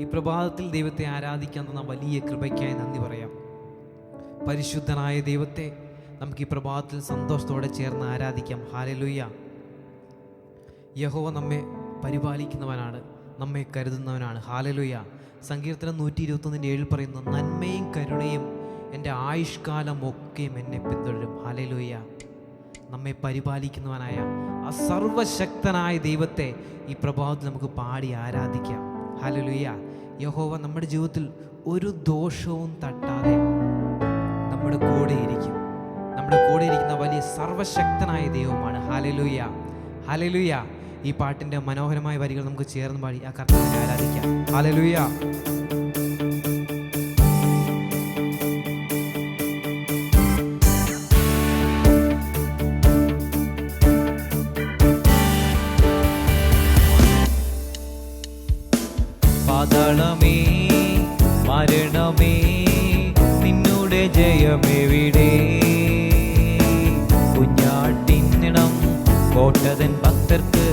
ഈ പ്രഭാതത്തിൽ ദൈവത്തെ ആരാധിക്കാൻ തന്ന വലിയ കൃപയ്ക്കായി നന്ദി പറയാം. പരിശുദ്ധനായ ദൈവത്തെ നമുക്ക് ഈ പ്രഭാതത്തിൽ സന്തോഷത്തോടെ ചേർന്ന് ആരാധിക്കാം. ഹാലലുയ. യഹോവ നമ്മെ പരിപാലിക്കുന്നവനാണ് നമ്മെ കരുതുന്നവനാണ്. ഹാലലുയ. സങ്കീർത്തനം നൂറ്റി ഇരുപത്തൊന്നിന്റെ ഏഴിൽ പറയുന്നു നന്മയും കരുണയും എന്റെ ആയുഷ്കാലം ഒക്കെയും എന്നെ പിന്തുടരും. ഹാലലുയ. നമ്മെ പരിപാലിക്കുന്നവനായ ആ സർവശക്തനായ ദൈവത്തെ ഈ പ്രഭാവത്തിൽ നമുക്ക് പാടി ആരാധിക്കാം. ഹാലലുയ യഹോവ നമ്മുടെ ജീവിതത്തിൽ ഒരു ദോഷവും തട്ടാതെ നമ്മുടെ കൂടെ ഇരിക്കും. നമ്മുടെ കൂടെ ഇരിക്കുന്ന വലിയ സർവശക്തനായ ദൈവമാണ് ഹലലുയ ഹലലുയ ഈ പാട്ടിന്റെ മനോഹരമായ വരികൾ നമുക്ക് ചേർന്ന് പാടി ആ കർത്താവിനെ ആരാധിക്കാം. ഹാലലുയ പാതാളമേ മരണമേ നിന്നുടെ ജയമെവിടെ? കുഞ്ഞാട്ടിന്നിണം കോട്ടതൻ ഭക്തർക്ക്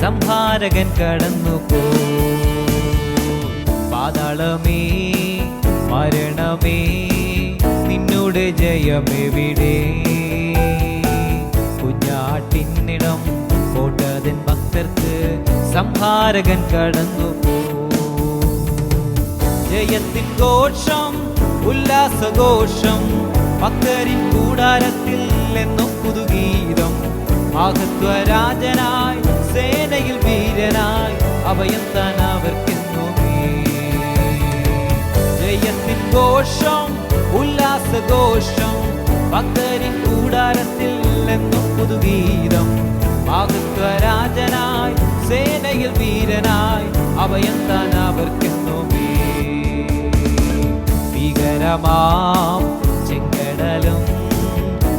സംഹാരകൻ കടന്നു പോ പാതാളമേ മരണമേ നിന്നുടെ ജയമെവിടെ? കുഞ്ഞാട്ടിന്നിടം കോട്ടതൻ ഭക്തർക്ക് സംഹാരകൻ കടന്നു ജയത്തിൻ ഘോഷം ഉല്ലാസഘോഷം ഭക്തരിൻ കൂടാരത്തിൽ എന്നും പുതുഗീതം. മഹത്വരാജനായി സേനയിൽ വീരനായി അഭയം താൻ അവർക്കെന്നുമേ ജയത്തിൻ ഘോഷം ഉല്ലാസഘോഷം ഭക്തരിൻ കൂടാരത്തിൽ എന്നും പുതുഗീതം. മഹത്വരാജനായി സേനയിൽ വീരനായി അഭയം താൻ അവർക്കെന്നുമേ ഭീകരമാം ചെങ്കടലും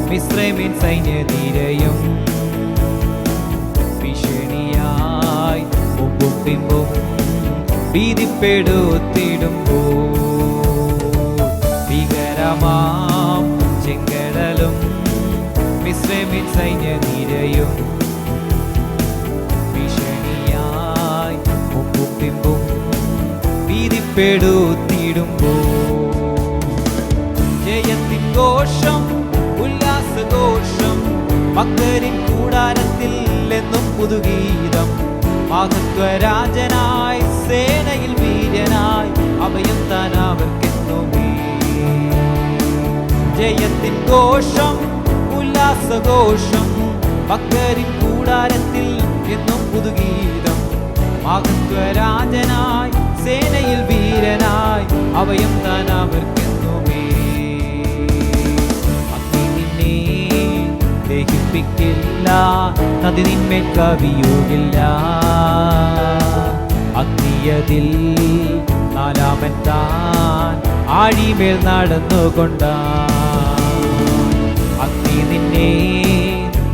മിശ്രമിൻ സൈന്യനിരയും ഭീഷണിയായി മുമ്പും പിമ്പും ഭീതിപ്പെടുത്തിടുമ്പോ. ഭീകരമാം ചെങ്കടലും മിശ്രമിൻ സൈന്യനിരയും ഭീഷണിയായി മുമ്പും പിമ്പും ഘോഷം ഉല്ലാസഘോഷം ഭക്തരിൻ കൂടാരത്തിൽ എന്നും പുതുഗീതം. മഹത്വരാജനായി സേനയിൽ വീരനായി അഭയം താൻ അവർക്കെന്നുമേ. ജയത്തിൻ ഘോഷം ഉല്ലാസഘോഷം ഭക്തരിൻ കൂടാരത്തിൽ എന്നും പുതുഗീതം. മഹത്വരാജനായി സേനയിൽ വീരനായി അഭയം താൻ അവർക്കെന്നുമേ. നദി നിന്മേൽ കവിയുകില്ല. അഗ്നിയതിൽ നാലാമൻ താൻ ആഴിമേൽ നടന്നുകൊണ്ടാ. അഗ്നി നിന്നെ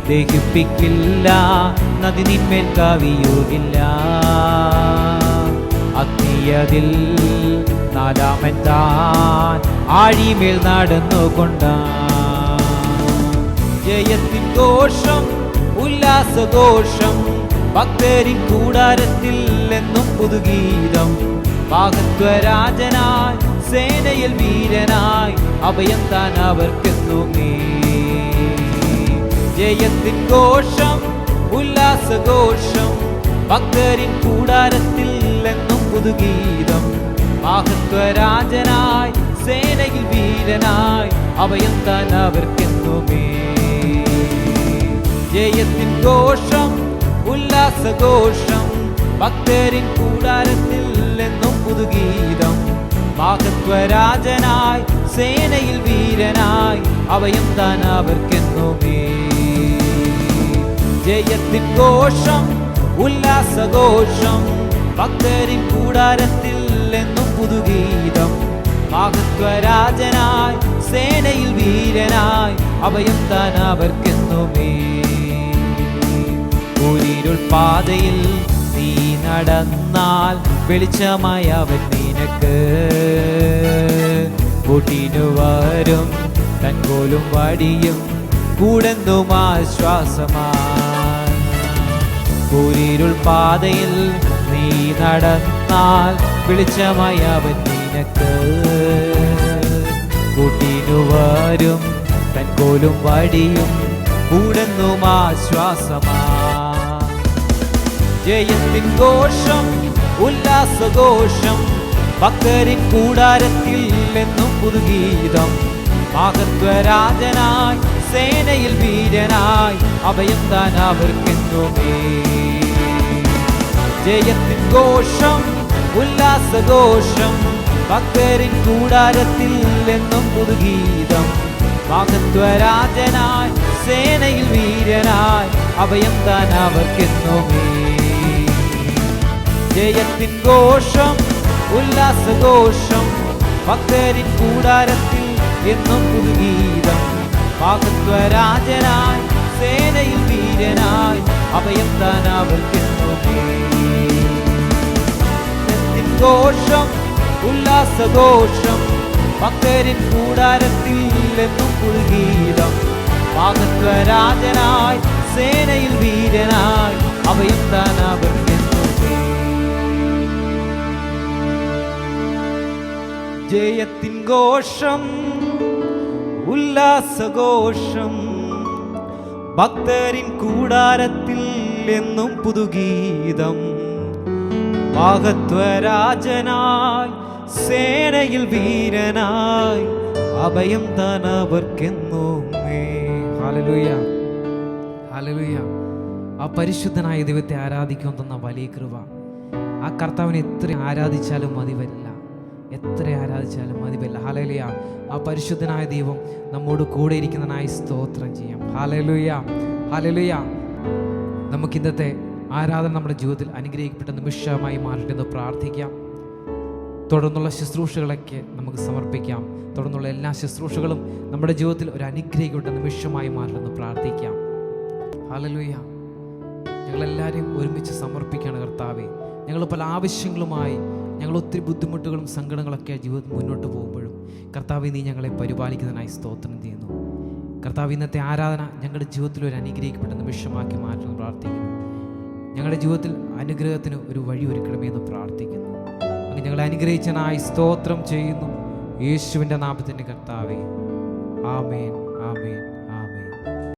ദഹിപ്പിക്കില്ല നദി നിന്മേൽ കവിയുകില്ല. അഗ്നിയതിൽ നാലാമൻ താൻ ആഴിമേൽ നടന്നുകൊണ്ടാ. ജയത്തിൻ ഘോഷം ഉല്ലാസഘോഷം ഭക്തരിൻ കൂടാരത്തിൽ എന്നും പുതുഗീതം മഹത്വരാജനായി സേനയിൽ വീരനായി അഭയം താൻ അവർക്കെന്നു ജയത്തിൻ ഘോഷം ഉല്ലാസഘോഷം ഭക്തരിൻ കൂടാരത്തിൽ എന്നും പുതുഗീതം മഹത്വരാജനായി സേനയിൽ വീരനായി അഭയം താൻ അവർക്കെന്നുമേ ജയത്തിൻ ഘോഷം ഉല്ലാസഘോഷം ഭക്തരിൻ കൂടാരത്തിൽ എന്നും പുതുഗീതം. മഹത്വരാജനായി സേനയിൽ വീരനായി അവയും താൻ അവർക്കെന്നുമേ. ജയത്തിൻ ഘോഷം ഉല്ലാസഘോഷം ഭക്തരിൻ കൂടാരത്തിൽ എന്നും പുതുഗീതം. മഹത്വരാജനായി സേനയിൽ വീരനായി അവയും താൻ അവർക്കെന്നുമേ. ഒരിരുൾ പാതയിൽ നീ നടന്നാൽ വെളിച്ചമായ അവൻ നിനക്ക്. കൂട്ടിനു വരും തൻകോലും വടിയും കൂടെന്തും ആശ്വാസമായി. കൂരിരുൾ പാതയിൽ നീ നടന്നാൽ വെളിച്ചമായി അവൻ നിനക്ക്. കൂട്ടിനു വരും തൻകോലും വടിയും കൂടെന്നും ആശ്വാസമാ ജയത്തിൻ ഘോഷം ഉല്ലാസഘോഷം ഭക്തരിൻ കൂടാരത്തിൽ എന്നും പുതുഗീതം. മഹത്വരാജനായി സേനയിൽ വീരനായി അഭയം താൻ അവർക്കെന്നുമേ. ജയത്തിൻ ഘോഷം ഉല്ലാസഘോഷം ഭക്തരിൻ കൂടാരത്തിൽ എന്നും പുതുഗീതം. മഹത്വരാജനായി സേനയിൽ വീരനായി അഭയം താൻ അവർക്കെന്നുമേ. ജയത്തിൻ ഘോഷം ഉല്ലാസഘോഷം ഭക്തരിൻ കൂടാരത്തിൽ എന്നും പുതുഗീതം. പാകത്വരാജനായി സേനയിൽ വീരനായി അഭയം താൻ ഘോഷം ഉല്ലാസഘോഷം ഭക്തരിൻ കൂടാരത്തിൽ എന്നും പുതുഗീതം. പാകത്വരാജനായി സേനയിൽ വീരനായി അഭയം ജയത്തിൻ ഘോഷം ഉല്ലാസഘോഷം. ഭക്തരിൻ കൂടാരത്തിൽ എന്നും പുതുഗീതം. മഹത്വരാജനായി സേനയിൽ വീരനായി അഭയം താൻ അവർക്കെന്നോ ആ പരിശുദ്ധനായ ദൈവത്തെ ആരാധിക്കാൻ തന്ന വലിയ കൃപ. ആ കർത്താവിനെ എത്ര ആരാധിച്ചാലും മതി വരില്ല എത്ര ആരാധിച്ചാലും മതി വരില്ല ഹാലലുയ ആ പരിശുദ്ധനായ ദൈവം നമ്മോട് കൂടെ ഇരിക്കുന്നതിനായി സ്തോത്രം ചെയ്യാം. ഹാലലുയ ഹാലലുയ നമുക്ക് ഇന്നത്തെ ആരാധന നമ്മുടെ ജീവിതത്തിൽ അനുഗ്രഹിക്കപ്പെട്ട നിമിഷമായി മാറട്ടെ എന്ന് പ്രാർത്ഥിക്കാം. തുടർന്നുള്ള ശുശ്രൂഷകളൊക്കെ നമുക്ക് സമർപ്പിക്കാം. തുടർന്നുള്ള എല്ലാ ശുശ്രൂഷകളും നമ്മുടെ ജീവിതത്തിൽ ഒരു അനുഗ്രഹിക്കപ്പെട്ട നിമിഷമായി മാറണമെന്ന് പ്രാർത്ഥിക്കാം. ഹാലലുയ ഞങ്ങളെല്ലാവരെയും ഒരുമിച്ച് സമർപ്പിക്കുകയാണ് കർത്താവെ. ഞങ്ങൾ പല ആവശ്യങ്ങളുമായി ഞങ്ങൾ ഒത്തിരി ബുദ്ധിമുട്ടുകളും സങ്കടങ്ങളൊക്കെ ജീവിതത്തിൽ മുന്നോട്ട് പോകുമ്പോഴും കർത്താവ് നീ ഞങ്ങളെ പരിപാലിക്കുന്നതിനായി സ്തോത്രം ചെയ്യുന്നു. കർത്താവ് ഇന്നത്തെ ആരാധന ഞങ്ങളുടെ ജീവിതത്തിൽ ഒരു അനുഗ്രഹിക്കപ്പെട്ട നിമിഷമാക്കി മാറ്റണം പ്രാർത്ഥിക്കുന്നു. ഞങ്ങളുടെ ജീവിതത്തിൽ അനുഗ്രഹത്തിന് ഒരു വഴി ഒരുക്കണമേ എന്ന് പ്രാർത്ഥിക്കുന്നു. അങ്ങ് ഞങ്ങളെ അനുഗ്രഹിച്ചനായി സ്തോത്രം ചെയ്യുന്നു. യേശുവിന്റെ നാമത്തിന്റെ കർത്താവേ. ആമേൻ ആമേൻ.